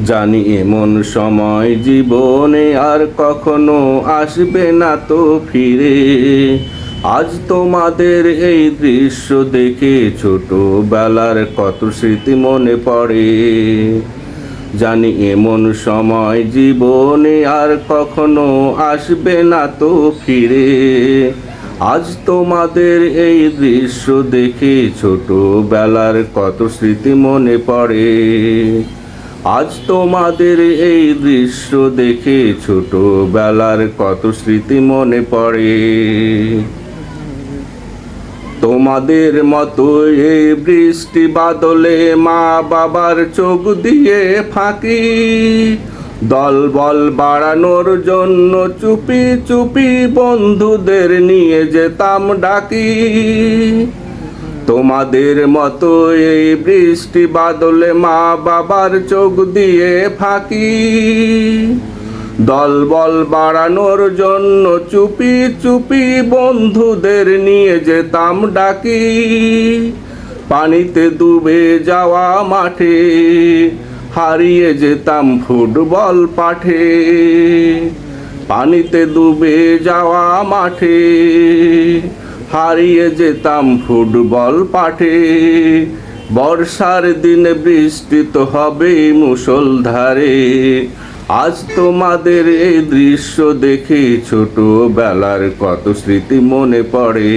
জানি এমন সময় জীবনে আর কখনো আসবে না তো ফিরে। আজ তোমাদের এই দৃশ্য দেখে ছোটবেলার কত স্মৃতি মনে পড়ে। জানি এমন সময় জীবনে আর কখনো আসবে না তো ফিরে। আজ তোমাদের এই দৃশ্য দেখে ছোটবেলার কত স্মৃতি মনে পড়ে। আজ তোমাদের এই দৃশ্য দেখে ছোটবেলার কত স্মৃতি মনে পড়ে। তোমাদের মতো এই বৃষ্টি বাদলে মা বাবার চোখ দিয়ে ফাঁকি দল বল বাড়ানোর জন্য চুপি চুপি বন্ধুদের নিয়ে যেতাম ডাকি। তোমাদের মতো এই বৃষ্টি বাদলে মা বাবার চোখ দিয়ে ফাঁকি। দল বল বাড়ানোর জন্য চুপি চুপি বন্ধুদের নিয়ে যেতাম ডাকি। পানিতে ডুবে যাওয়া মাঠে হারিয়ে যেতাম ফুটবল পাঠে। পানিতে ডুবে যাওয়া মাঠে হারিয়ে যেতাম ফুটবল পাঠে। বর্ষার দিনে বৃষ্টি তো হবেই মুষলধারে। আজ তোমাদের এই দৃশ্য দেখে ছোটবেলার কত স্মৃতি মনে পড়ে।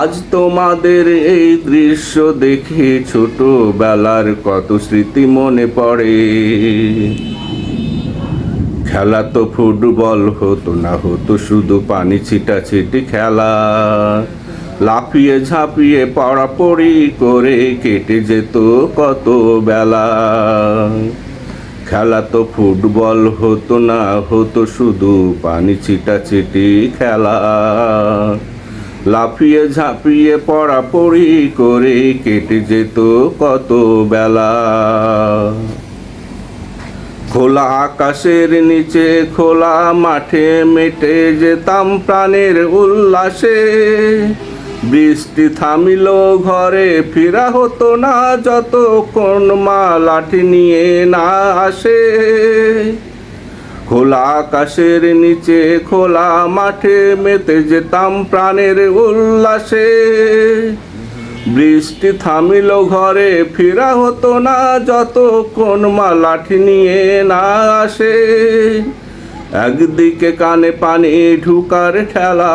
আজ তোমাদের এই দৃশ্য দেখে ছোটবেলার কত স্মৃতি মনে পড়ে। খেলা তো ফুটবল, হতো না হতো শুধু পানি ছিটাছিটি খেলা। লাফিয়ে ঝাঁপিয়ে পড়াপড়ি করে কেটে যেত কত বেলা। খেলা তো ফুটবল, হতো না হতো শুধু পানি ছিটাছিটি খেলা। লাফিয়ে ঝাঁপিয়ে পড়াপড়ি করে কেটে যেত কত বেলা। খোলা আকাশের নিচে, খোলা মাঠে মেটে যেতাম প্রাণের উল্লাসে। বৃষ্টি থামিল, ঘরে ফেরা হতো না যতক্ষণ মা লাঠি নিয়ে না আসে। খোলা আকাশের নিচে, খোলা মাঠে মেতে যেতাম প্রাণের উল্লাসে। বৃষ্টি থামিল ঘরে, ফেরা হতো না যতক্ষণ মা লাঠি নিয়ে না আসে। একদিকে কানে পানি ঢুকার ঠেলা,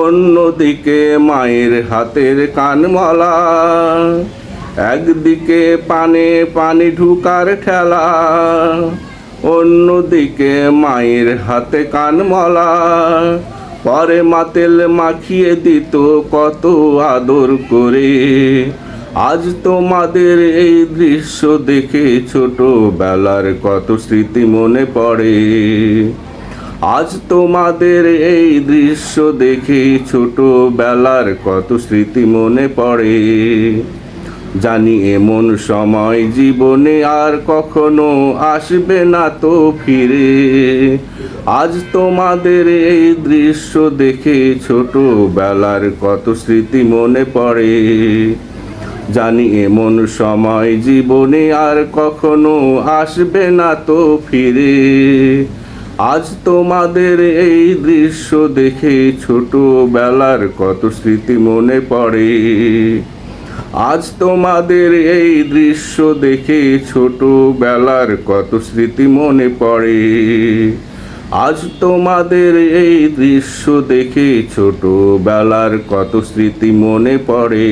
অন্যদিকে মায়ের হাতের কানমালা। একদিকে পানে পানি ঢুকার ঠেলা, অন্যদিকে মায়ের হাতে কানমালা। পরে মাতেল মাখিয়ে দিত কত আদর করে। আজ তোমাদের এই দৃশ্য দেখে ছোটবেলার কত স্মৃতি মনে পড়ে। আজ তোমাদের এই দৃশ্য দেখে ছোটবেলার কত স্মৃতি মনে পড়ে। জানি এমন সময় জীবনে আর কখনো আসবে না তো ফিরে। আজ তোমাদের এই দৃশ্য দেখে ছোটবেলার কত স্মৃতি মনে পড়ে। জানি এমন সময় জীবনে আর কখনো আসবে না তো ফিরে। আজ তোমাদের এই দৃশ্য দেখে ছোটবেলার কত স্মৃতি মনে পড়ে। আজ তোমাদের এই দৃশ্য দেখে ছোটবেলার কত স্মৃতি মনে পড়ে। আজ তোমাদের এই দৃশ্য দেখে ছোটবেলার কত স্মৃতি মনে পড়ে।